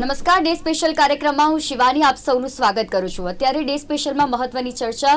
નમસ્કાર, day special કાર્યક્રમમાં હું શિવાની આપ સૌનું સ્વાગત કરું છું. અત્યારે ડે સ્પેશિયલમાં મહત્વની ચર્ચા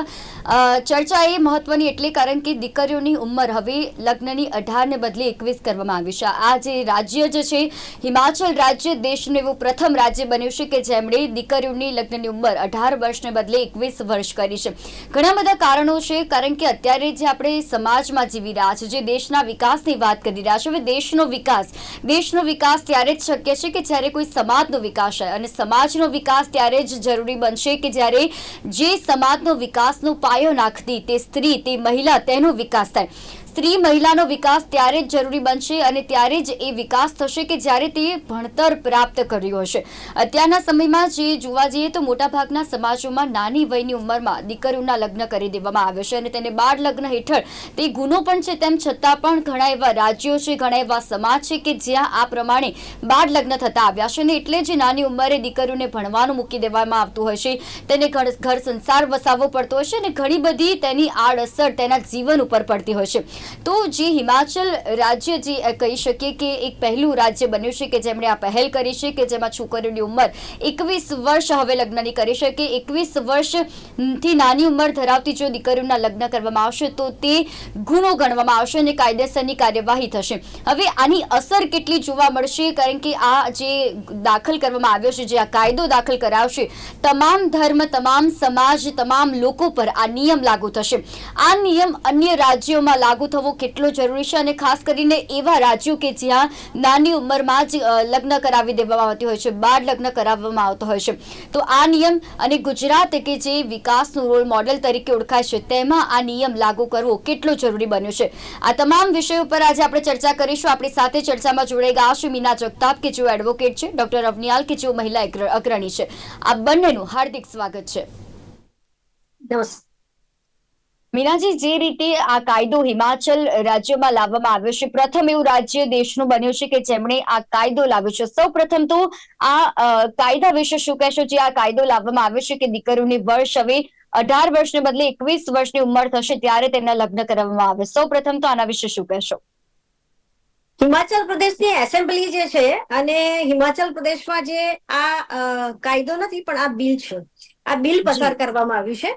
ચર્ચા એ મહત્વની એટલે કારણ કે દીકરીઓની ઉંમર હવે લગ્નની અઢારને બદલે એકવીસ કરવામાં આવી છે. આ જે રાજ્ય જે છે, હિમાચલ રાજ્ય દેશનું એવું પ્રથમ રાજ્ય બન્યું છે કે જેમણે દીકરીઓની લગ્નની ઉંમર અઢાર વર્ષને બદલે એકવીસ વર્ષ કરી છે. ઘણા બધા કારણો છે, કારણ કે અત્યારે જે આપણે સમાજમાં જીવી રહ્યા છે, જે દેશના વિકાસની વાત કરી રહ્યા છે, હવે દેશનો વિકાસ દેશનો વિકાસ ત્યારે જ શક્ય છે કે જ્યારે કોઈ સમાજનો વિકાસ થાય અને સમાજનો વિકાસ ત્યારે જ જરૂરી બનશે કે જ્યારે જે સમાજનો વિકાસનો પાયો નાખતી તે સ્ત્રી, તે મહિલા, તેનો વિકાસ થાય. સ્ત્રી મહિલાનો વિકાસ ત્યારે જ જરૂરી બનશે અને ત્યારે જ એ વિકાસ થશે કે જ્યારે તે ભણતર પ્રાપ્ત કર્યું હશે. અત્યારના સમયમાં જે જોવા જઈએ તો મોટાભાગના સમાજોમાં નાની વયની ઉંમરમાં દીકરીઓના લગ્ન કરી દેવામાં આવે છે અને તેને બાળ લગ્ન હેઠળ તે ગુનો પણ છે તેમ છતાં પણ ઘણા એવા રાજ્યો છે, ઘણા એવા સમાજ છે કે જ્યાં આ પ્રમાણે બાળ લગ્ન થતા આવ્યા છે અને એટલે જ નાની ઉંમરે દીકરીઓને ભણવાનું મૂકી દેવામાં આવતું છે. તેને ઘર સંસાર વસાવવો પડતો છે અને ઘણી બધી તેની આડઅસર તેના જીવન ઉપર પડતી હોય છે. તો જે હિમાચલ રાજ્ય જે કહી શકીએ કે એક પહેલું રાજ્ય બન્યું છે કે જેમણે આ પહેલ કરી છે કે જેમાં છોકરીઓની ઉંમર એકવીસ વર્ષ હવે લગ્નની કરી શકે એકવીસ વર્ષથી નાની ઉંમર ધરાવતી જો દીકરીઓના લગ્ન કરવામાં આવશે તો તે ગુનો ગણવામાં આવશે અને કાયદેસરની કાર્યવાહી થશે. હવે આની અસર કેટલી જોવા મળશે? કારણ કે આ જે દાખલ કરવામાં આવ્યો છે, જે આ કાયદો દાખલ કરાવશે, તમામ ધર્મ, તમામ સમાજ, તમામ લોકો પર આ નિયમ લાગુ થશે. આ નિયમ અન્ય રાજ્યોમાં લાગુ થવો કેટલો જરૂરી છે અને ખાસ કરીને એવા રાજ્યો કે જ્યાં નાની ઉંમરમાં જ લગ્ન કરાવી દેવામાં આવતી હોય છે, બાળ લગ્ન કરાવવામાં આવતો હોય છે. તો આ નિયમ અને ગુજરાત કે જે વિકાસનું રોલ મોડેલ તરીકે ઓળખાય છે, તેમાં આ નિયમ લાગુ કરવો કેટલો જરૂરી બન્યો છે. આ તમામ વિષયો પર આજે આપણે ચર્ચા કરીશું. આપણી સાથે ચર્ચામાં જોડાઈ ગયા છે મીના જગતાપ, કે જેઓ એડવોકેટ છે, ડોક્ટર અવનિયાલ, કે જેઓ મહિલા અગ્રણી છે. આ બંનેનું હાર્દિક સ્વાગત છે. નમસ્તે મીનાજી જે રીતે આ કાયદો હિમાચલ રાજ્યમાં લાવવામાં આવ્યો છે પ્રથમ એવું રાજ્ય દેશનું બન્યું છે કે જેમણે આ કાયદો લાવ્યો છે. સૌ પ્રથમ તો આ કાયદા વિશે શું કહેશો? જે આ કાયદો લાવવામાં આવ્યો છે કે દીકરીઓની વર્ષ હવે અઢાર વર્ષને બદલે એકવીસ વર્ષની ઉંમર થશે ત્યારે તેમના લગ્ન કરવામાં આવે. સૌ પ્રથમ તો આના વિશે શું કહેશો? હિમાચલ પ્રદેશની એસેમ્બલી જે છે અને હિમાચલ પ્રદેશમાં જે આ કાયદો નથી પણ આ બિલ છે. આ બિલ પસાર કરવામાં આવ્યું છે.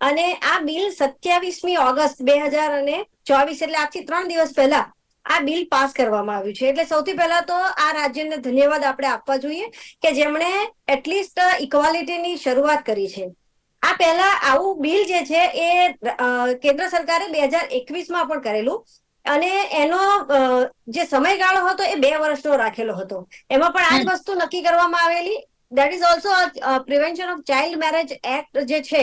અને આ બિલ સત્યાવીસમી ઓગસ્ટ બે હજાર અને ચોવીસ એટલે આજથી ત્રણ દિવસ પહેલા આ બિલ પાસ કરવામાં આવ્યું છે. એટલે સૌથી પહેલા તો આ રાજ્યને ધન્યવાદ આપણે આપવા જોઈએ કે જેમણે એટલીસ્ટ ઇક્વાલિટીની શરૂઆત કરી છે. આ પહેલા આવું બિલ જે છે એ કેન્દ્ર સરકારે બે હજાર એકવીસમાં પણ કરેલું અને એનો જે સમયગાળો હતો એ બે વર્ષનો રાખેલો હતો. એમાં પણ આ જ વસ્તુ નક્કી કરવામાં આવેલી. That is also prevention of child marriage act જે છે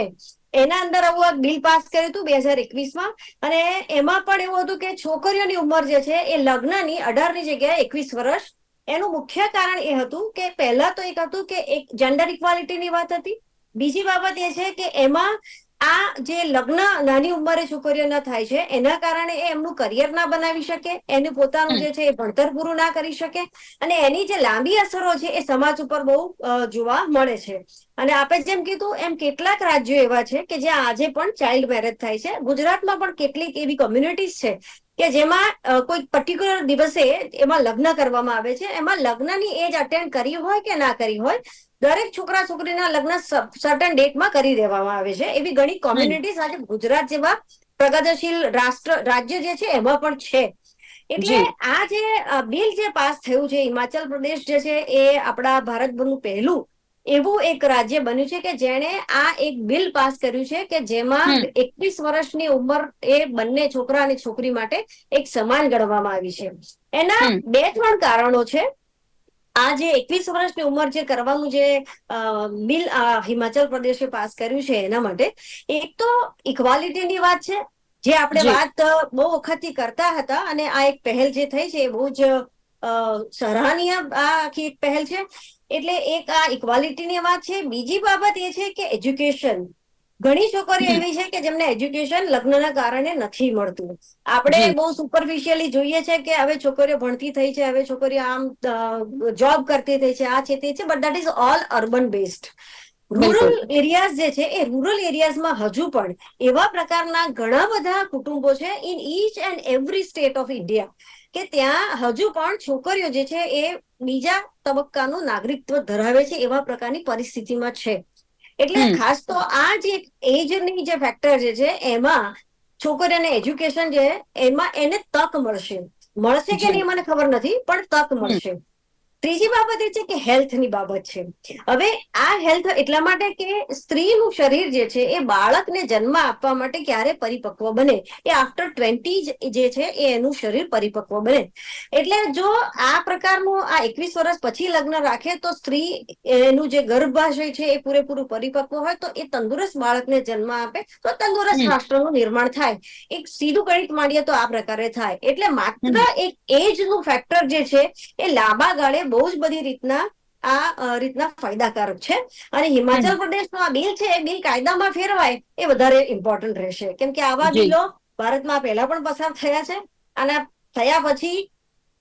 એના અંદર આવું એક બિલ પાસ કર્યું હતું બે હજાર એકવીસમાં. અને એમાં પણ એવું હતું કે છોકરીઓની ઉંમર જે છે એ લગ્નની અઢારની જગ્યાએ એકવીસ વર્ષ. એનું મુખ્ય કારણ એ હતું કે પહેલા તો એક હતું કે એક જેન્ડર ઇક્વાલિટીની વાત હતી. બીજી બાબત એ છે કે એમાં આ જે લગ્ન નાની ઉંમરે છોકરીઓના થાય છે એના કારણે એ એમનું કરિયર ના બનાવી શકે એનું પોતાનું જે છે એ ભણતર પૂરું ના કરી શકે અને એની જે લાંબી અસરો છે એ સમાજ ઉપર બહુ જોવા મળે છે. અને આપણે જેમ કીધું એમ કેટલાક રાજ્યો એવા છે કે જ્યાં આજે પણ ચાઇલ્ડ મેરેજ થાય છે. ગુજરાતમાં પણ કેટલીક એવી કોમ્યુનિટીઝ છે કે જેમાં કોઈ પર્ટિક્યુલર દિવસે એમાં લગ્ન કરવામાં આવે છે. એમાં લગ્નની એજ અટેન્ડ કરી હોય કે ના કરી હોય દરેક છોકરા છોકરીના લગ્ન સર્ટન ડેટમાં કરી દેવામાં આવે છે. એવી ઘણી કોમ્યુનિટીઝ આજે ગુજરાત જેવા પ્રગતિશીલ રાષ્ટ્ર રાજ્ય જે છે એમાં પણ છે. એટલે આ જે બિલ જે પાસ થયું છે હિમાચલ પ્રદેશ જે છે એ આપણા ભારતભરનું પહેલું એવું એક રાજ્ય બન્યું છે કે જેણે આ એક બિલ પાસ કર્યું છે કે જેમાં એકવીસ વર્ષની ઉંમર એ બંને છોકરા અને છોકરી માટે એક સમાન ગણવામાં આવી છે. એના બે ત્રણ કારણો છે. આ જે એકવીસ વર્ષની ઉંમર જે કરવાનું જે બિલ હિમાચલ પ્રદેશે પાસ કર્યું છે એના માટે એક તો ઇક્વાલિટીની વાત છે જે આપણે વાત બહુ બહુ વખતથી કરતા હતા અને આ એક પહેલ જે થઈ છે એ બહુ જ સરાહનીય આ આખી એક પહેલ છે. એટલે એક આ ઇક્વાલિટીની વાત છે. બીજી બાબત એ છે કે એજ્યુકેશન ઘણી છોકરીઓ એવી છે કે જેમને એજ્યુકેશન લગ્નના કારણે નથી મળતું. આપણે બહુ સુપરફિશિયલી જોઈએ છે કે હવે છોકરીઓ ભણતી થઈ છે હવે છોકરીઓ આમ જોબ કરતી થઈ છે આ છે તે છે but that is all urban based rural areas જે છે એ રૂરલ એરિયાઝમાં હજુ પણ એવા પ્રકારના ઘણા બધા કુટુંબો છે in each and every state of India કે ત્યાં હજુ પણ છોકરીઓ જે છે એ બીજા તબક્કાનું નાગરિકત્વ ધરાવે છે એવા પ્રકારની પરિસ્થિતિમાં છે. એટલે ખાસ તો આ જે એજની જે ફેક્ટર જે છે એમાં છોકરીઓને એજ્યુકેશન જે છે, એમાં એને તક મળશે. મળશે કે. નહીં મને ખબર નથી પણ તક મળશે. ત્રીજી બાબત એ છે કે હેલ્થની બાબત છે. હવે આ હેલ્થ એટલા માટે કે સ્ત્રીનું શરીર જે છે એ બાળકને જન્મ આપવા માટે ક્યારે પરિપક્વ બને? એ આફ્ટર ટ્વેન્ટી જે છે એ એનું શરીર પરિપક્વ બને. એટલે જો આ પ્રકારનું આ એકવીસ વર્ષ પછી લગ્ન રાખે તો સ્ત્રી એનું જે ગર્ભાશય છે એ પૂરેપૂરું પરિપક્વ હોય તો એ તંદુરસ્ત બાળકને જન્મ આપે તો તંદુરસ્ત. રાષ્ટ્રનું નિર્માણ થાય. એક સીધું ગણિત માંડીએ તો આ પ્રકારે થાય. એટલે માત્ર એક એજનું ફેક્ટર જે છે એ લાંબા ગાળે બહુ જ બધી રીતના આ રીતના ફાયદાકારક છે. અને હિમાચલ પ્રદેશનો આ બિલ છે એ બિલ કાયદામાં ફેરવાય એ વધારે ઇમ્પોર્ટન્ટ રહેશે. કેમ કે આવા બિલો ભારતમાં પહેલા પણ પસાર થયા છે અને થયા પછી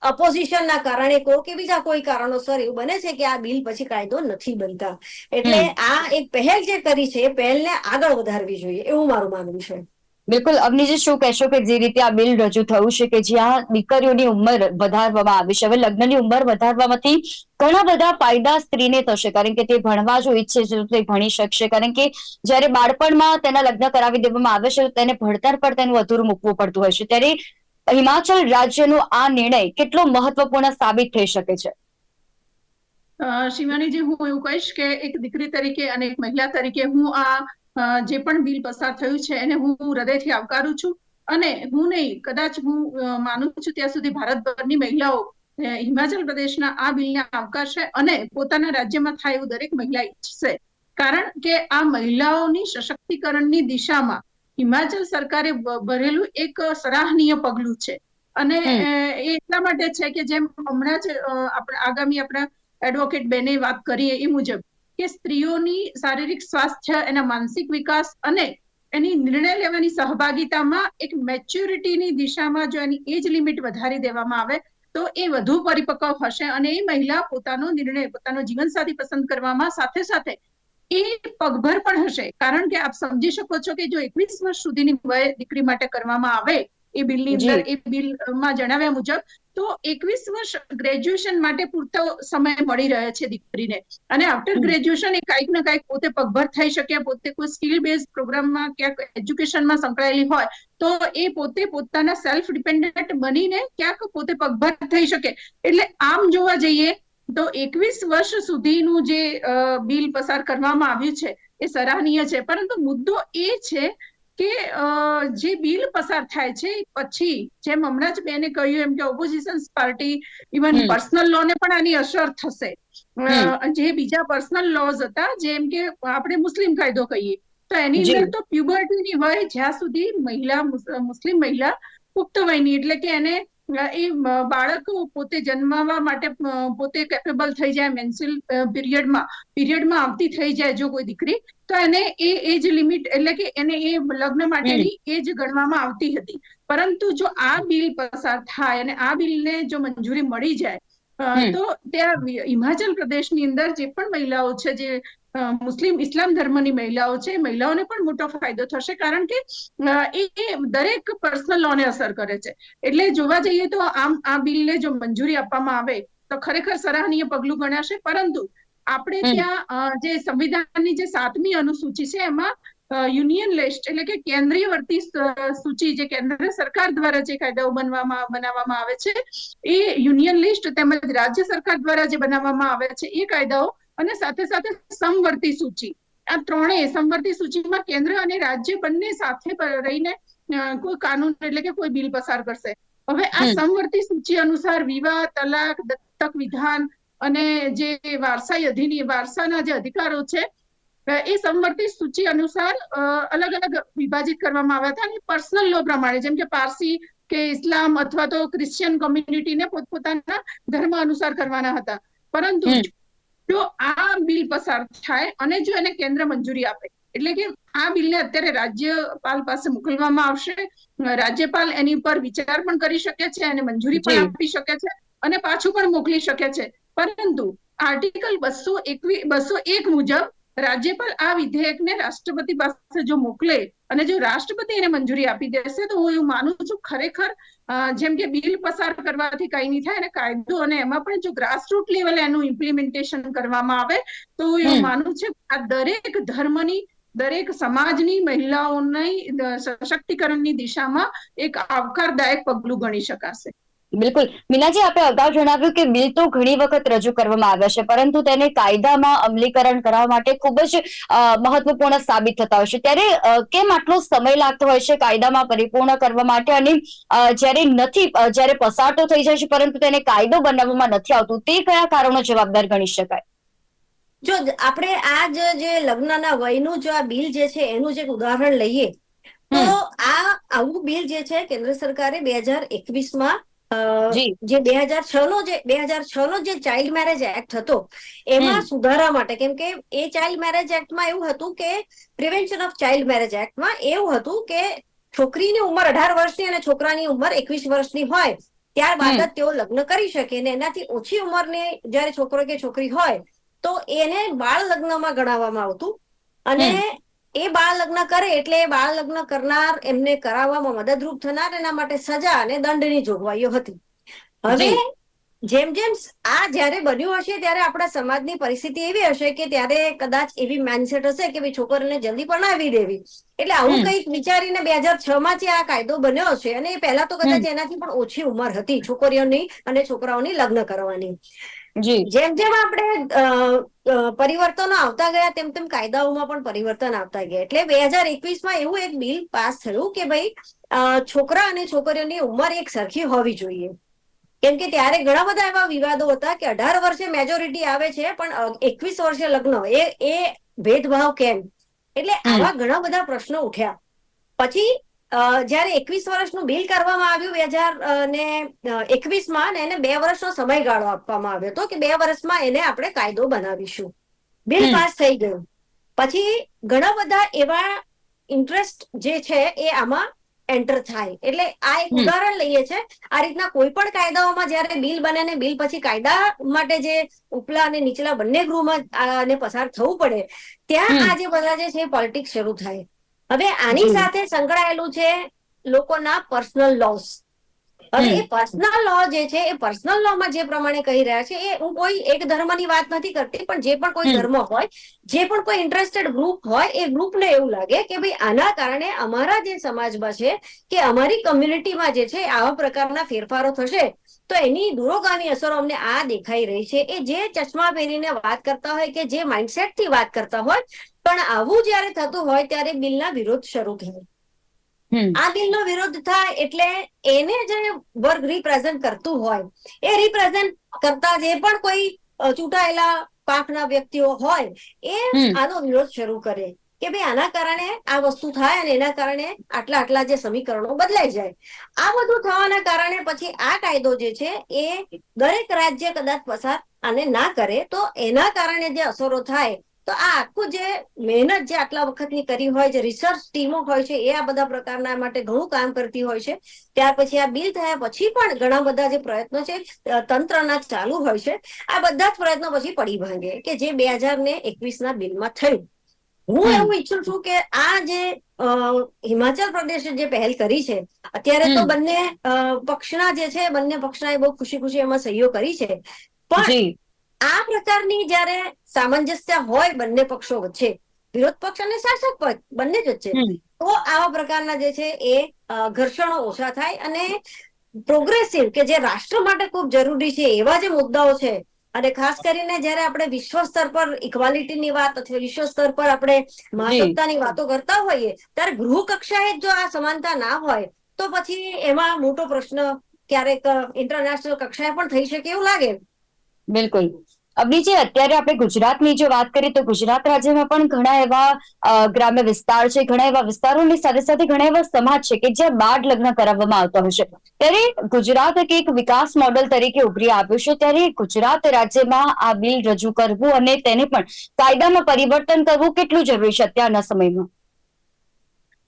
અપોઝિશનના કારણે કો કે બીજા કોઈ કારણોસર એવું બને છે કે આ બિલ પછી કાયદો નથી બનતા. એટલે આ એક પહેલ જે કરી છે એ પહેલને આગળ વધારવી જોઈએ એવું મારું માનવું છે. બિલકુલ અવનીજી શું કહેશો કે જે રીતે આ બિલ રજૂ થયું છે કે જ્યાં દીકરીઓની ઉંમર વધારવામાં આવી છે. હવે લગ્નની ઉંમર વધારવામાંથી ઘણા બધા ફાયદા સ્ત્રીને થશે. કારણ કે તે ભણવા જો ઈચ્છે છે તો તે ભણી શકશે. કારણ કે જ્યારે બાળપણમાં તેના લગ્ન કરાવી દેવામાં આવે છે તો તેને ભણતર પર તેનું અધૂરું મૂકવું પડતું હોય છે. ત્યારે હિમાચલ રાજ્યનો આ નિર્ણય કેટલો મહત્વપૂર્ણ સાબિત થઈ શકે છે? શિવાનીજી હું એવું કહીશ કે એક દીકરી તરીકે અને એક મહિલા તરીકે હું આ જે પણ બિલ પસાર થયું છે એને હું હૃદયથી આવકારું છું. અને હું નહીં કદાચ હું માનું છું ત્યાં સુધી ભારતભરની મહિલાઓ હિમાચલ પ્રદેશના આ બિલને આવકારશે અને પોતાના રાજ્યમાં થાય એવું દરેક મહિલા ઈચ્છશે. કારણ કે આ મહિલાઓની સશક્તિકરણની દિશામાં હિમાચલ સરકારે ભરેલું એક સરાહનીય પગલું છે. અને એ એટલા માટે છે કે જેમ હમણાં જ આગામી આપણા એડવોકેટ બેને વાત કરીએ એ મુજબ કે સ્ત્રીઓની શારીરિક સ્વાસ્થ્ય એના માનસિક વિકાસ અને એની નિર્ણય લેવાની સહભાગિતામાં એક મેચ્યોરિટીની દિશામાં જો એની એજ લિમિટ વધારી દેવામાં આવે તો એ વધુ પરિપક્વ હશે અને એ મહિલા પોતાનો નિર્ણય પોતાનો જીવનસાથી પસંદ કરવામાં સાથે સાથે એ પગભર પણ હશે. કારણ કે આપ સમજી શકો છો કે જો એકવીસ વર્ષ સુધીની વય દીકરી માટે કરવામાં આવે એ બિલની અંદર એ બિલમાં જણાવ્યા મુજબ તો એકવીસ વર્ષ ગ્રેજ્યુએશન માટે પૂરતો સમય મળી રહે છે દીકરીને. અને આફ્ટર ગ્રેજ્યુએશન એ કાંઈક ને કાંઈક પોતે પગભર થઈ શકે પોતે કોઈ સ્કિલ બેઝ પ્રોગ્રામમાં ક્યાંક એજ્યુકેશનમાં સંકળાયેલી હોય તો એ પોતે પોતાના સેલ્ફ ડિપેન્ડન્ટ બનીને ક્યાંક પોતે પગભર થઈ શકે. એટલે આમ જોવા જઈએ તો એકવીસ વર્ષ સુધીનું જે બિલ પસાર કરવામાં આવ્યું છે એ સરાહનીય છે. પરંતુ મુદ્દો એ છે કે જે બિલ પસાર થાય છે પછી જેમ હમણાં જ બેને કહ્યું એમ કે opposition party even personal law ને પણ આની અસર થશે. જે બીજા પર્સનલ લોઝ હતા જેમ કે આપણે મુસ્લિમ કાયદો કહીએ તો એની અંદર તો પ્યુબર્ટીની વય જ્યાં સુધી મહિલા મુસ્લિમ મહિલા પુખ્ત વયની એટલે કે એને એ બાળક પોતે જન્માવા માટે પોતે કેપેબલ થઈ જાય મેન્સિલ પીરિયડમાં પીરિયડમાં આવતી થઈ જાય જો કોઈ દીકરી તો એને એ એજ લિમિટ એટલે કે એને એ લગ્ન માટેની એજ ગણવામાં આવતી હતી. પરંતુ જો આ બિલ પસાર થાય અને આ બિલને જો મંજૂરી મળી જાય તો ત્યાં હિમાચલ પ્રદેશની અંદર જે પણ મહિલાઓ છે જે મુસ્લિમ ઇસ્લામ ધર્મની મહિલાઓ છે મહિલાઓને પણ મોટો ફાયદો થશે કારણ કે એ એ દરેક પર્સનલ લોને અસર કરે છે. એટલે જોવા જઈએ તો આમ આ બિલને જો મંજૂરી આપવામાં આવે તો ખરેખર સરાહનીય પગલું ગણાશે. પરંતુ આપણે ત્યાં જે સંવિધાનની જે સાતમી અનુસૂચિ છે એમાં યુનિયન લિસ્ટ એટલે કે કેન્દ્રીય વર્તી સૂચિ જે કેન્દ્ર સરકાર દ્વારા જે કાયદાઓ બનવામાં બનાવવામાં આવે છે એ યુનિયન લિસ્ટ તેમજ રાજ્ય સરકાર દ્વારા જે બનાવવામાં આવે છે એ કાયદાઓ અને સાથે સાથે સમવર્તી સૂચિ. આ ત્રણેય સમવર્તી સૂચિમાં કેન્દ્ર અને રાજ્ય બંને સાથે રહીને કોઈ કાનૂન એટલે કે કોઈ બિલ પસાર કરશે. હવે આ સમવર્તી સૂચિ અનુસાર વિવાહ તલાક દત્તક વિધાન અને જે વારસાઈ અધિની વારસાના જે અધિકારો છે એ સમવર્તી સૂચિ અનુસાર અલગ અલગ વિભાજિત કરવામાં આવ્યા હતા. અને પર્સનલ લો પ્રમાણે જેમ કે પારસી કે ઇસ્લામ અથવા તો ક્રિશ્ચિયન કોમ્યુનિટીને પોતપોતાના ધર્મ અનુસાર કરવાના હતા. પરંતુ. જો આ બિલ પસાર થાય અને જો એને કેન્દ્ર મંજૂરી આપે એટલે કે આ બિલને અત્યારે રાજ્યપાલ પાસે મોકલવામાં આવશે રાજ્યપાલ એની ઉપર વિચાર પણ કરી શકે છે અને મંજૂરી પણ આપી શકે છે અને પાછું પણ મોકલી શકે છે. પરંતુ આર્ટિકલ બસો એકવી બસો એક મુજબ રાજ્યપાલ આ વિધેયકને રાષ્ટ્રપતિ પાસે જો મોકલે અને જો રાષ્ટ્રપતિ એને મંજૂરી આપી દેશે તો હું એવું માનું છું ખરેખર જેમ કે બિલ પસાર કરવાથી કઈ નહીં થાય અને કાયદો અને એમાં પણ જો ગ્રાસરૂટ લેવલે એનું ઇમ્પ્લિમેન્ટેશન કરવામાં આવે તો હું એવું માનું છું કે આ દરેક ધર્મની દરેક સમાજની મહિલાઓની સશક્તિકરણની દિશામાં એક આવકારદાયક પગલું ગણી શકાશે. બિલકુલ. મીનાજી આપે અગાઉ જણાવ્યું કે બિલ તો ઘણી વખત રજૂ કરવામાં આવ્યા છે પરંતુ તેને કાયદામાં અમલીકરણ કરવા માટે ખૂબ જ મહત્વપૂર્ણ સાબિત થતા હોય છે. ત્યારે કેમ આટલો સમય લાગતો હોય છે કાયદામાં પરિપૂર્ણ કરવા માટે અને જ્યારે નથી જ્યારે પસાર તો થઈ જાય છે પરંતુ તેને કાયદો બનાવવામાં નથી આવતું તે કયા કારણો જવાબદાર ગણી શકાય? જો આપણે આ જ જે લગ્નના વયનું જો આ બિલ જે છે એનું જે ઉદાહરણ લઈએ તો આ આવું બિલ જે છે કેન્દ્ર સરકારે બે હજાર એકવીસમાં જી. બે હજાર છ નો જે બે હજાર છ નો જે ચાઇલ્ડ મેરેજ એક્ટ હતો એમાં સુધારા માટે કેમ કે એ ચાઇલ્ડ મેરેજ એક્ટમાં એવું હતું કે પ્રિવેન્શન ઓફ ચાઇલ્ડ મેરેજ એક્ટમાં એવું હતું કે છોકરીની ઉંમર અઢાર વર્ષની અને છોકરાની ઉંમર એકવીસ વર્ષની હોય ત્યારબાદ જ તેઓ લગ્ન કરી શકે અને એનાથી ઓછી ઉંમરની જ્યારે છોકરો કે છોકરી હોય તો એને બાળ લગ્નમાં ગણાવવામાં આવતું. અને એ બાળ લગ્ન કરે એટલે એ બાળ લગ્ન કરનાર એમને કરાવવામાં મદદરૂપ થનાર એના માટે સજા અને દંડની જોગવાઈઓ હતી. હવે જેમ જેમ આ જ્યારે બન્યું હશે ત્યારે આપણા સમાજની પરિસ્થિતિ એવી હશે કે ત્યારે કદાચ એવી માઇન્ડસેટ હશે કે ભાઈ છોકરીને જલ્દી પરણાવી દેવી. એટલે આવું કંઈક વિચારીને બે હજાર છ માં જે આ કાયદો બન્યો છે અને એ પહેલા તો કદાચ એનાથી પણ ઓછી ઉંમર હતી છોકરીઓની અને છોકરાઓની લગ્ન કરવાની. જેમ જેમ આપણે પરિવર્તનો આવતા ગયા તેમ તેમ કાયદાઓમાં પણ પરિવર્તન આવતા ગયા. એટલે બે હજાર એકવીસમાં એવું એક બિલ પાસ થયું કે ભાઈ છોકરા અને છોકરીઓની ઉંમર એક સરખી હોવી જોઈએ. કેમ કે ત્યારે ઘણા બધા એવા વિવાદો હતા કે અઢાર વર્ષે મેજોરિટી આવે છે પણ એકવીસ વર્ષે લગ્ન. એ એ ભેદભાવ કેમ? એટલે આવા ઘણા બધા પ્રશ્નો ઉઠ્યા. પછી જ્યારે એકવીસ વર્ષનું બિલ કરવામાં આવ્યું બે હજાર ને એકવીસમાં ને એને બે વર્ષનો સમયગાળો આપવામાં આવ્યો હતો કે બે વર્ષમાં એને આપણે કાયદો બનાવીશું. બિલ પાસ થઈ ગયું. પછી ઘણા બધા એવા ઇન્ટરેસ્ટ જે છે એ આમાં એન્ટર થાય. એટલે આ એક ઉદાહરણ લઈએ છે. આ રીતના કોઈ પણ કાયદાઓમાં જ્યારે બિલ બને ને બિલ પછી કાયદા માટે જે ઉપલા અને નીચલા બંને ગૃહમાં આને પસાર થવું પડે ત્યાં આ જે બધા જે છે પોલિટિક્સ શરૂ થાય. હવે આની સાથે સંકળાયેલું છે લોકોના પર્સનલ લોસ હવે એ પર્સનલ લો જે છે એ પર્સનલ લો માં જે પ્રમાણે કહી રહ્યા છે એ હું કોઈ એક ધર્મની વાત નથી કરતી પણ જે પણ કોઈ ધર્મ હોય જે પણ કોઈ ઇન્ટરેસ્ટેડ ગ્રુપ હોય એ ગ્રુપને એવું લાગે કે ભાઈ આના કારણે અમારા જે સમાજમાં છે કે અમારી કમ્યુનિટીમાં જે છે આવા પ્રકારના ફેરફારો થશે તો એની દૂરોગામી અસરો અમને આ દેખાઈ રહી છે. એ જે ચશ્મા પહેરીને વાત કરતા હોય કે જે માઇન્ડસેટથી વાત કરતા હોય પણ આવું જ્યારે થતું હોય ત્યારે બિલના વિરોધ શરૂ થાય. આ આ બિલનો વિરોધ થાય એટલે એને જે વર્ગ રિપ્રેઝન્ટ કરતું હોય એ રિપ્રેઝન્ટ કરતા જે પણ કોઈ ચૂંટાયેલા પાંખના વ્યક્તિઓ હોય એ આનો વિરોધ શરૂ કરે કે ભાઈ આના કારણે આ વસ્તુ થાય અને એના કારણે આટલા આટલા જે સમીકરણો બદલાઈ જાય. આ બધું થવાના કારણે પછી આ કાયદો જે છે એ દરેક રાજ્ય કદાચ પસાર આને ના કરે તો એના કારણે જે અસરો થાય તો આ આખું જે મહેનત જે આટલા વખતની કરી હોય જે રિસર્ચ ટીમો હોય છે એ આ બધા પ્રકારના માટે ઘણું કામ કરતી હોય છે. ત્યાર પછી આ બિલ થયા પછી પણ ઘણા બધા જે પ્રયત્નો છે તંત્રના ચાલુ હોય છે. આ બધા જ પ્રયત્નો પછી પડી ભાંગે કે જે બે હજાર ને એકવીસ ના બિલમાં થયું. હું એવું ઈચ્છું છું કે આ જે હિમાચલ પ્રદેશે જે પહેલ કરી છે અત્યારે તો બંને પક્ષના જે છે બંને પક્ષના એ બહુ ખુશી ખુશી એમાં સહીઓ કરી છે. પણ આ પ્રકારની જ્યારે સામંજસ્ય હોય બંને પક્ષો વચ્ચે વિરોધ પક્ષ અને શાસક પક્ષ બંને જ વચ્ચે તો આવા પ્રકારના જે છે એ ઘર્ષણો ઓછા થાય અને પ્રોગ્રેસિવ કે જે રાષ્ટ્ર માટે ખૂબ જરૂરી છે એવા જે મુદ્દાઓ છે અને ખાસ કરીને જયારે આપણે વિશ્વ સ્તર પર ઇક્વાલિટીની વાત અથવા વિશ્વ સ્તર પર આપણે માનવતાની વાતો કરતા હોઈએ ત્યારે ગૃહ કક્ષાએ જ જો આ સમાનતા ના હોય તો પછી એમાં મોટો પ્રશ્ન ક્યારેક ઇન્ટરનેશનલ કક્ષાએ પણ થઈ શકે એવું લાગે. બિલકુલ. અવનીજી અત્યારે આપણે ગુજરાતની જો વાત કરીએ તો ગુજરાત રાજ્યમાં પણ ઘણા એવા ગ્રામ્ય વિસ્તાર છે, ઘણા એવા વિસ્તારોની સાથે સાથે ઘણા એવા સમાજ છે કે જ્યાં બાળ લગ્ન કરાવવામાં આવતા હોય છે. ત્યારે ગુજરાત એક એક વિકાસ મોડલ તરીકે ઉભરી આવ્યું છે. ત્યારે ગુજરાત રાજ્યમાં આ બિલ રજૂ કરવું અને તેને પણ કાયદામાં પરિવર્તન કરવું કેટલું જરૂરી છે અત્યારના સમયમાં?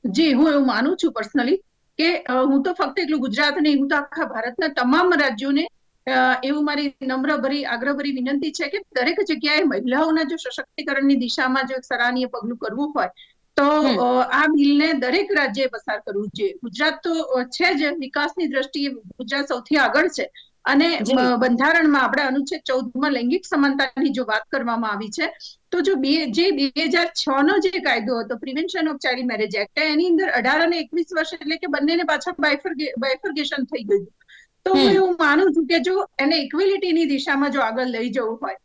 જી, હું એવું માનું છું પર્સનલી કે હું તો ફક્ત એટલું ગુજરાત નહીં, હું તો આખા ભારતના તમામ રાજ્યોને એવું મારી નમ્રભરી આગ્રહભરી વિનંતી છે કે દરેક જગ્યાએ મહિલાઓના જો સશક્તિકરણની દિશામાં જો સરાહનીય પગલું કરવું હોય તો આ બિલને દરેક રાજ્યએ પસાર કરવું જોઈએ. ગુજરાત તો છે જ વિકાસની દ્રષ્ટિએ ગુજરાત સૌથી આગળ છે. અને બંધારણમાં આપણે અનુચ્છેદ ચૌદમાં લૈંગિક સમાનતાની જો વાત કરવામાં આવી છે તો જો બે જે બે હજાર છ નો જે કાયદો હતો prevention of child marriage act એની અંદર અઢાર અને એકવીસ વર્ષ એટલે કે બંનેને પાછા બાયફર્ગેશન થઈ ગયું. તો હું એવું માનું છું કે જો એને ઇક્વિલિટીની દિશામાં જો આગળ લઈ જવું હોય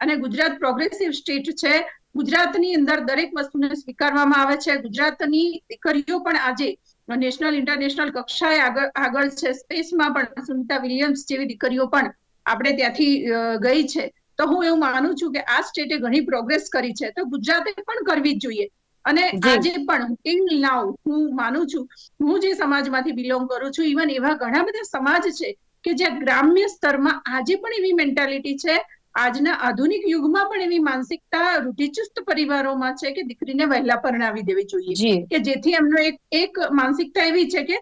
અને ગુજરાત પ્રોગ્રેસિવ સ્ટેટ છે ગુજરાતની અંદર દરેક વસ્તુને સ્વીકારવામાં આવે છે ગુજરાતની દીકરીઓ પણ આજે નેશનલ ઇન્ટરનેશનલ કક્ષાએ આગળ આગળ છે સ્પેસમાં પણ સુનિતા વિલિયમ્સ જેવી દીકરીઓ પણ આપણે ત્યાંથી ગઈ છે. તો હું એવું માનું છું કે આ સ્ટેટે ઘણી પ્રોગ્રેસ કરી છે. તો ગુજરાતે પણ કરવી જ જોઈએ. અને આજે પણ ટિલ નાઉ હું માનું છું હું જે સમાજમાંથી બિલોંગ કરું છું ઇવન એવા ઘણા બધા સમાજ છે કે જ્યાં ગ્રામ્ય સ્તરમાં આજે પણ એવી મેન્ટાલિટી છે આજના આધુનિક યુગમાં પણ એવી માનસિકતા રૂઢિચુસ્ત પરિવારોમાં છે કે દીકરીને વહેલા પરણાવી દેવી જોઈએ. કે જેથી એમનો એક એક માનસિકતા એવી છે કે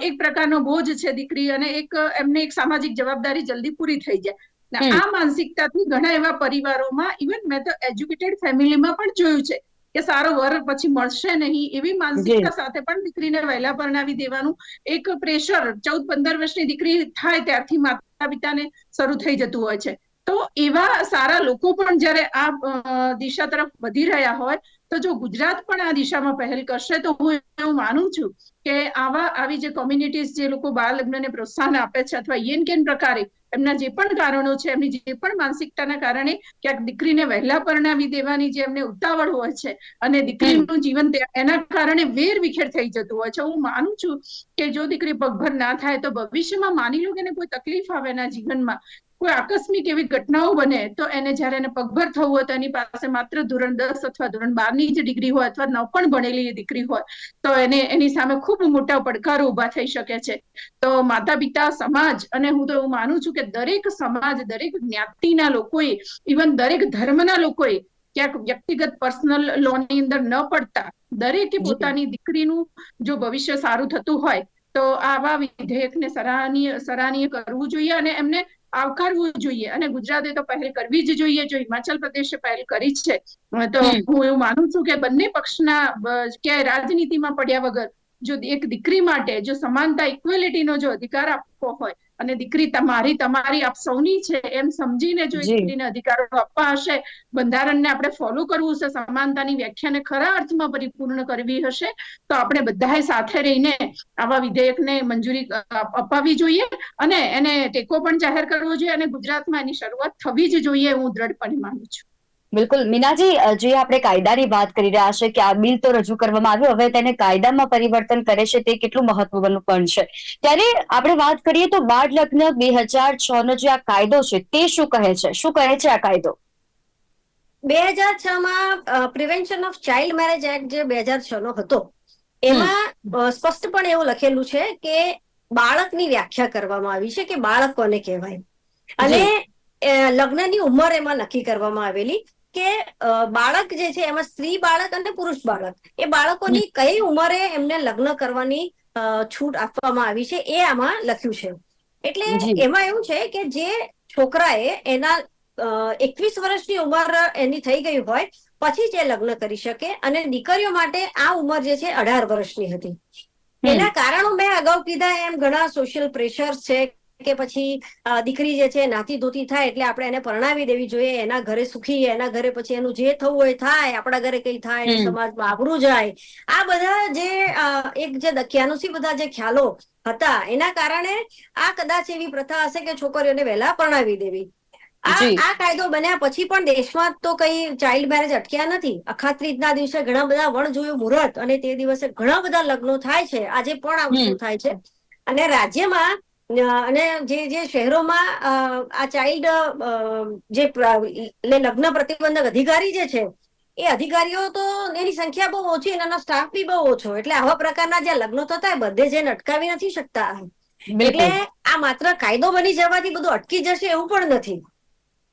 એક પ્રકારનો બોજ છે દીકરી અને એક એમને એક સામાજિક જવાબદારી જલ્દી પૂરી થઈ જાય. આ માનસિકતાથી ઘણા એવા પરિવારોમાં ઇવન મેં તો એજ્યુકેટેડ ફેમિલીમાં પણ જોયું છે કે સારો વર પછી મળશે નહીં એવી માનસિકતા સાથે પણ દીકરીને વહેલા પરણાવી દેવાનું. એક પ્રેશર ચૌદ પંદર વર્ષની દીકરી થાય ત્યારથી માતા પિતાને શરૂ થઈ જતું હોય છે. તો એવા સારા લોકો પણ જ્યારે આ દિશા તરફ વધી રહ્યા હોય તો જો ગુજરાત પણ આ દિશામાં પહેલ કરશે તો હું એવું માનું છું કે આવા આવી જે કોમ્યુનિટીઝ જે લોકો બાળ લગ્નને પ્રોત્સાહન આપે છે અથવા યેન કેન પ્રકારે એમના જે પણ કારણો છે એમની જે પણ માનસિકતાના કારણે ક્યાંક દીકરીને વહેલા પરણાવી દેવાની જે એમને ઉતાવળ હોય છે અને દીકરીનું જીવન એના કારણે વેર વિખેર થઈ જતું હોય છે. હું માનું છું કે જો દીકરી પગભર ના થાય તો ભવિષ્યમાં માની લો કે કોઈ તકલીફ આવે એના જીવનમાં કોઈ આકસ્મિક એવી ઘટનાઓ બને તો એને જ્યારે એને પગભર થવું હોય તો એની પાસે માત્ર ધોરણ દસ અથવા ધોરણ બારની જ ડિગ્રી હોય અથવા ન પણ ભણેલી દીકરી હોય તો એને એની સામે ખૂબ મોટા પડકારો ઊભા થઈ શકે છે. તો માતા પિતા સમાજ અને હું તો એવું માનું છું કે દરેક સમાજ દરેક જ્ઞાતિના લોકોએ ઇવન દરેક ધર્મના લોકોએ ક્યાંક વ્યક્તિગત પર્સનલ લોનની અંદર ન પડતા દરેકે પોતાની દીકરીનું જો ભવિષ્ય સારું થતું હોય તો આવા વિધેયકને સરાહનીય સરાહનીય કરવું જોઈએ અને એમને આવકારવું જોઈએ. અને ગુજરાતે તો પહેલ કરવી જ જોઈએ. જો હિમાચલ પ્રદેશે પહેલ કરી છે તો હું એવું માનું છું કે બંને પક્ષના કે ક્યાંય રાજનીતિમાં પડ્યા વગર જો એક દીકરી માટે જો સમાનતા ઇક્વેલિટીનો જો અધિકાર આપવો હોય અને દીકરી તમારી તમારી આપ સૌની છે એમ સમજીને જો દીકરીને અધિકારો આપવા હશે બંધારણને આપણે ફોલો કરવું હશે સમાનતાની વ્યાખ્યાને ખરા અર્થમાં પરિપૂર્ણ કરવી હશે તો આપણે બધાએ સાથે રહીને આવા વિધેયકને મંજૂરી અપાવી જોઈએ અને એને ટેકો પણ જાહેર કરવો જોઈએ અને ગુજરાતમાં એની શરૂઆત થવી જ જોઈએ હું દ્રઢપણે માનું છું. બિલકુલ. મીનાજી જે આપણે કાયદાની વાત કરી રહ્યા છે કે આ બિલ તો રજૂ કરવામાં આવ્યું હવે તેને કાયદામાં પરિવર્તન કરે છે તે કેટલું મહત્વનું પણ છે. ત્યારે આપણે વાત કરીએ તો બાળ લગ્ન બે હજાર છ નો જે આ કાયદો છે તે શું કહે છે? શું કહે છે આ કાયદો? બે હજાર છ માં prevention of child marriage act જે બે હજાર છ નો હતો એમાં સ્પષ્ટપણે એવું લખેલું છે કે બાળકની વ્યાખ્યા કરવામાં આવી છે કે બાળક કોને કહેવાય? અને લગ્નની ઉંમર એમાં નક્કી કરવામાં આવેલી. કે બાળક જે છે એમાં સ્ત્રી બાળક અને પુરુષ બાળક એ બાળકોની કઈ ઉંમરે એમને લગ્ન કરવાની છૂટ આપવામાં આવી છે એ આમાં લખ્યું છે. એટલે એમાં એવું છે કે જે છોકરાએ એના એકવીસ વર્ષની ઉંમર એની થઈ ગઈ હોય પછી જ એ લગ્ન કરી શકે અને દીકરીઓ માટે આ ઉંમર જે છે અઢાર વર્ષની હતી. એના કારણો મેં અગાઉ કીધા એમ ઘણા સોશિયલ પ્રેશર છે કે પછી દીકરી જે છે નાતી ધોતી થાય એટલે આપણે એને પરણાવી દેવી જોઈએ એના ઘરે સુખી એના ઘરે પછી એનું જે થવું હોય થાય આપણા ઘરે કઈ થાય સમાજમાં આબરૂ જાય. આ બધા જે એક જે દખ્યાનુસી બધા જે ખ્યાલો હતા એના કારણે આ કદાચ એવી પ્રથા હશે કે છોકરીઓને વહેલા પરણાવી દેવી. આ આ કાયદો બન્યા પછી પણ દેશમાં તો કઈ ચાઇલ્ડ મેરેજ અટક્યા નથી. અખાત્રીજના દિવસે ઘણા બધા વણ જોયું મુહૂર્ત અને તે દિવસે ઘણા બધા લગ્નો થાય છે. આજે પણ આ વસ્તુ થાય છે? અને રાજ્યમાં અને જે જે શહેરોમાં આ ચાઇલ્ડ જે લગ્ન પ્રતિબંધક અધિકારી જે છે એ અધિકારીઓ તો એની સંખ્યા બહુ ઓછી અને એનો સ્ટાફ બી બહુ ઓછો. એટલે આવા પ્રકારના જે લગ્નો થતા બધે જઈને અટકાવી નથી શકતા. એટલે આ માત્ર કાયદો બની જવાથી બધું અટકી જશે એવું પણ નથી.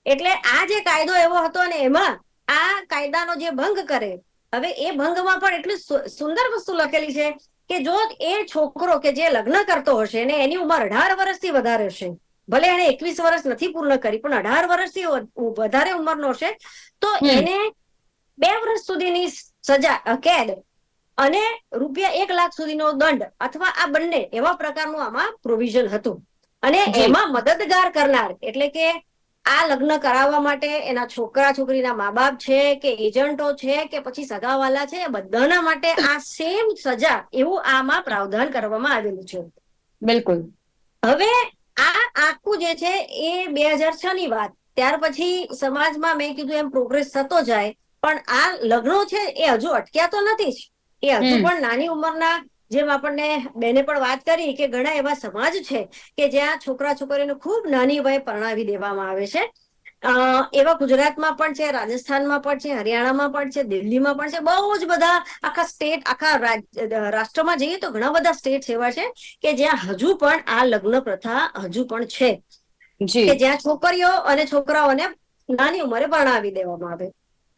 એટલે આ જે કાયદો એવો હતો અને એમાં આ કાયદાનો જે ભંગ કરે હવે એ ભંગમાં પણ એટલી સુંદર વસ્તુ લખેલી છે. કે જો એ છોકરો કે જે લગ્ન કરતો હશે ને એની ઉંમર અઢાર વર્ષથી વધારે હશે ભલે એને એકવીસ વર્ષ નથી પૂર્ણ કરી પણ અઢાર વર્ષથી વધારે ઉંમરનો હશે તો એને બે વર્ષ સુધીની સજા કેદ અને રૂપિયા એક લાખ સુધીનો દંડ અથવા આ બંને એવા પ્રકારનું આમાં પ્રોવિઝન હતું. અને એમાં મદદગાર કરનાર એટલે કે આ લગ્ન કરાવવા માટે એના છોકરા છોકરીના મા બાપ છે કે એજન્ટો છે કે પછી સગાવાલા છે બધાના માટે આ સેમ સજા એવું આમાં પ્રાવધાન કરવામાં આવેલું છે. બિલકુલ. હવે આ આખું જે છે એ બે હજાર છ ની વાત. ત્યાર પછી સમાજમાં મેં કીધું એમ પ્રોગ્રેસ થતો જાય પણ આ લગ્નો છે એ હજુ અટક્યા તો નથી જ. એ હજુ પણ નાની ઉંમરના જેમ આપણને બેને પણ વાત કરી કે ઘણા એવા સમાજ છે કે જ્યાં છોકરા છોકરીઓને ખૂબ નાની વયે પરણાવી દેવામાં આવે છે. એવા ગુજરાતમાં પણ છે રાજસ્થાનમાં પણ છે હરિયાણામાં પણ છે દિલ્હીમાં પણ છે બહુ જ બધા આખા સ્ટેટ આખા રાષ્ટ્રમાં જઈએ તો ઘણા બધા સ્ટેટ એવા છે કે જ્યાં હજુ પણ આ લગ્ન પ્રથા હજુ પણ છે. કે જ્યાં છોકરીઓ અને છોકરાઓને નાની ઉંમરે પરણાવી દેવામાં આવે.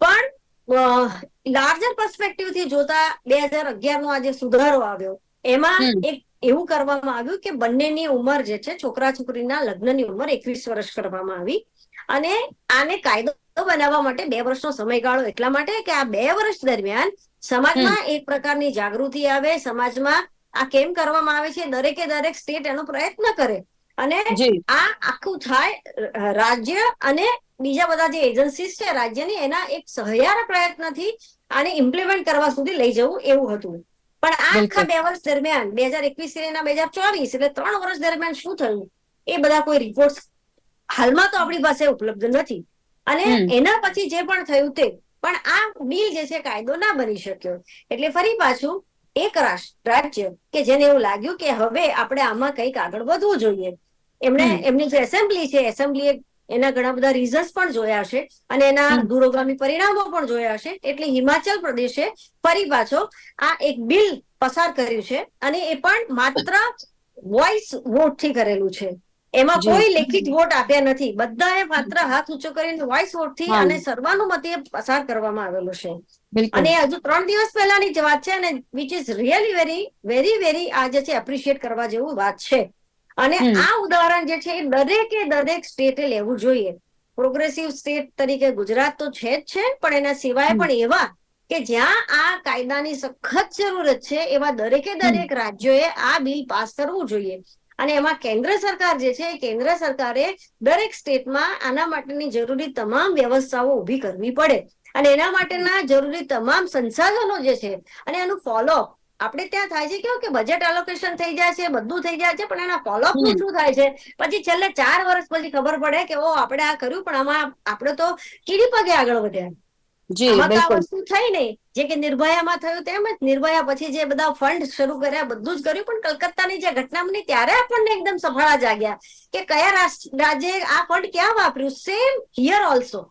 પણ લાર્જર પર્સ્પેક્ટિવથી જોતા બે હજાર અગિયાર નો આ જે સુધારો આવ્યો એમાં એક એવું કરવામાં આવ્યું કે બંનેની ઉંમર જે છે છોકરા છોકરીના લગ્નની ઉંમર એકવીસ વર્ષ કરવામાં આવી અને આને કાયદો બનાવવા માટે બે વર્ષનો સમયગાળો એટલા માટે કે આ બે વર્ષ દરમિયાન સમાજમાં એક પ્રકારની જાગૃતિ આવે સમાજમાં આ કેમ કરવામાં આવે છે દરેકે દરેક સ્ટેટ એનો પ્રયત્ન કરે અને આ આખું થાય રાજ્ય અને બીજા બધા જે એજન્સીસ છે રાજ્યની એના એક સહયાર પ્રયત્નથી આને ઇમ્પ્લિમેન્ટ કરવા સુધી લઈ જવું એવું હતું. પણ આ આખા બે વર્ષ દરમિયાન બે હજાર એકવીસ ના બે હજાર ચોવીસ એટલે ત્રણ વર્ષ દરમિયાન શું થયું? એ બધા કોઈ રિપોર્ટ હાલમાં તો આપણી પાસે ઉપલબ્ધ નથી. અને એના પછી જે પણ થયું તે પણ આ બિલ જે છે કાયદો ના બની શક્યો. એટલે ફરી પાછું એક રાષ્ટ્ર રાજ્ય કે જેને એવું લાગ્યું કે હવે આપણે આમાં કંઈક આગળ વધવું જોઈએ. એમણે એમની જે એસેમ્બલી છે એસેમ્બલીએ એના ઘણા બધા રીઝન્સ પણ જોયા છે અને એના. દૂરોગામી પરિણામો પણ જોયા છે એટલે હિમાચલ પ્રદેશે ફરી પાછો આ એક બિલ પસાર કર્યું છે અને એ પણ માત્ર વોઇસ વોટથી કરેલું છે. એમાં કોઈ લેખિત વોટ આપ્યા નથી. બધાએ માત્ર હાથ ઊંચો કરીને વોઇસ વોટથી. અને સર્વાનુમતે પસાર કરવામાં આવેલો છે. અને હજુ ત્રણ દિવસ પહેલાની જ વાત છે અને which is really very very very આ જે છે એપ્રિશિએટ કરવા જેવું વાત છે. અને આ ઉદાહરણ જે છે એ દરેકે દરેક સ્ટેટે લેવું જોઈએ. પ્રોગ્રેસિવ સ્ટેટ તરીકે ગુજરાત તો છે જ છે પણ એના સિવાય પણ એવા કે જ્યાં આ કાયદાની સખત જરૂરત છે એવા દરેકે દરેક રાજ્યોએ આ બિલ પાસ કરવું જોઈએ. અને એમાં કેન્દ્ર સરકાર જે છે એ કેન્દ્ર સરકારે દરેક સ્ટેટમાં આના માટેની જરૂરી તમામ વ્યવસ્થાઓ ઊભી કરવી પડે. અને એના માટેના જરૂરી તમામ સંસાધનો જે છે અને એનું ફોલો આપણે ત્યાં થાય છે કેવું કે બજેટ એલોકેશન થઈ જાય છે બધું થઈ જાય છે પણ એના ફોલોઅપનું શું થાય છે? પછી છેલ્લે ચાર વર્ષ પછી ખબર પડે કે ઓ આપણે આ કર્યું પણ આમાં આપણે તો કીડી પગે આગળ વધ્યા. વસ્તુ થઈ નહીં. જે કે નિર્ભયામાં થયું તેમ જ નિર્ભયા પછી જે બધા ફંડ શરૂ કર્યા બધું જ કર્યું પણ કલકત્તાની જે ઘટના બની ત્યારે આપણને એકદમ સફળા જાગ્યા કે કયા રાજ્યે આ ફંડ ક્યાં વાપર્યું? સેમ હિયર ઓલ્સો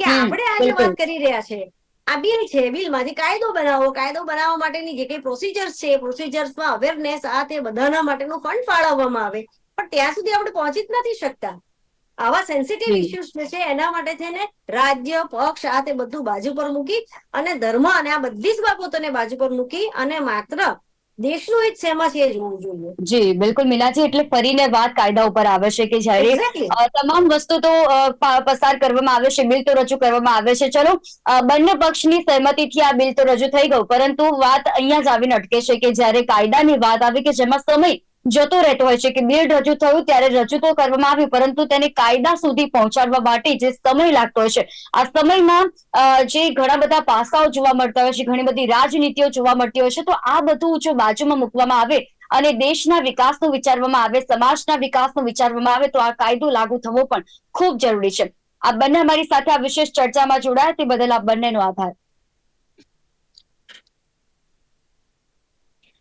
કે આપણે આજે વાત કરી રહ્યા છે. આ બિલ છે બિલમાંથી કાયદો બનાવો. કાયદો બનાવવા માટેની જે કઈ પ્રોસિજર્સ છે પ્રોસિજર્સમાં અવેરનેસ આ તે બધાના માટેનું ફંડ ફાળવવામાં આવે. પણ ત્યાં સુધી આપણે પહોંચી જ નથી શકતા. આવા સેન્સિટિવ. ઇસ્યુઝ જે છે એના માટે થઈને રાજ્ય પક્ષ આ તે બધું બાજુ પર મૂકી અને ધર્મ અને આ બધી જ બાબતોને બાજુ પર મૂકી અને માત્ર દેશનું હિત શેમાં છે એ જોવું જોઈએ. જી બિલકુલ મીનાજી એટલે ફરીને વાત કાયદા ઉપર આવે છે કે જ્યારે તમામ વસ્તુ તો પસાર કરવામાં આવે છે બિલ તો રજૂ કરવામાં આવે છે. ચલો બંને પક્ષની સહમતિથી આ બિલ તો રજૂ થઈ ગયું. પરંતુ વાત અહીંયા જ આવીને અટકે છે કે જ્યારે કાયદાની વાત આવી કે જેમાં સમય જતો રહેતો હોય છે કે બિલ રજૂ થયું ત્યારે રજૂ તો કરવામાં આવ્યું, પરંતુ તેને કાયદા સુધી પહોંચાડવા માટે જે સમય લાગતો હોય છે. આ સમયમાં જે ઘણા બધા પાસાઓ જોવા મળતા હોય છે, ઘણી બધી રાજનીતિઓ જોવા મળતી હોય છે, તો આ બધું જો બાજુમાં મૂકવામાં આવે અને દેશના વિકાસનું વિચારવામાં આવે, સમાજના વિકાસનું વિચારવામાં આવે, તો આ કાયદો લાગુ થવો પણ ખૂબ જરૂરી છે. આ બંને અમારી સાથે આ વિશેષ ચર્ચામાં જોડાયા, તે બદલ આ બંનેનો આભાર.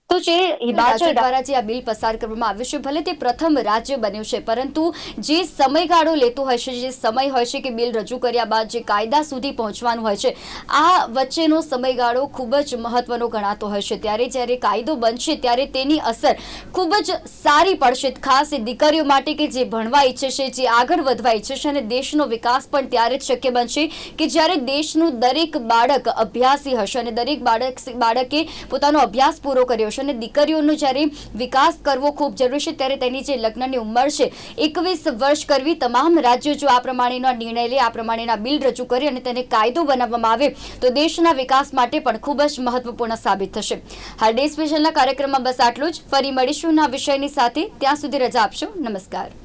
તો જે રાજ્ય દ્વારા જે આ બિલ પસાર કરવામાં આવ્યું છે ભલે તે પ્રથમ રાજ્ય બન્યું છે પરંતુ જે સમયગાળો લેતો હોય છે જે સમય હોય છે કે બિલ રજૂ કર્યા બાદ જે કાયદા સુધી પહોંચવાનું હોય છે આ વચ્ચેનો સમયગાળો ખૂબ જ મહત્વનો ગણાતો હોય છે. ત્યારે જ્યારે કાયદો બનશે ત્યારે તેની અસર ખૂબ જ સારી પડશે. ખાસ એ દીકરીઓ માટે કે જે ભણવા ઈચ્છે છે જે આગળ વધવા ઈચ્છે છે અને દેશનો વિકાસ પણ ત્યારે જ શક્ય બનશે કે જ્યારે દેશનું દરેક બાળક અભ્યાસી હશે અને દરેક બાળક બાળકે પોતાનો અભ્યાસ પૂરો કર્યો પડશે અને દીકરીઓનો જ્યારે વિકાસ કરવો ખૂબ જરૂરી છે, ત્યારે તેની જે લગ્નની ઉંમર છે, એકવીસ વર્ષ કરવી તમામ રાજ્યો જો આ પ્રમાણેનો નિર્ણય લે, આ પ્રમાણેના બિલ રજૂ કરે અને તેને કાયદો બનાવવામાં આવે, તો દેશના વિકાસ માટે પણ ખૂબ જ મહત્વપૂર્ણ સાબિત થશે. હાલ ડે સ્પેશલના કાર્યક્રમમાં બસ આટલું જ. ફરી મળીશું વિષયની સાથે. ત્યાં સુધી રજા આપશો. નમસ્કાર.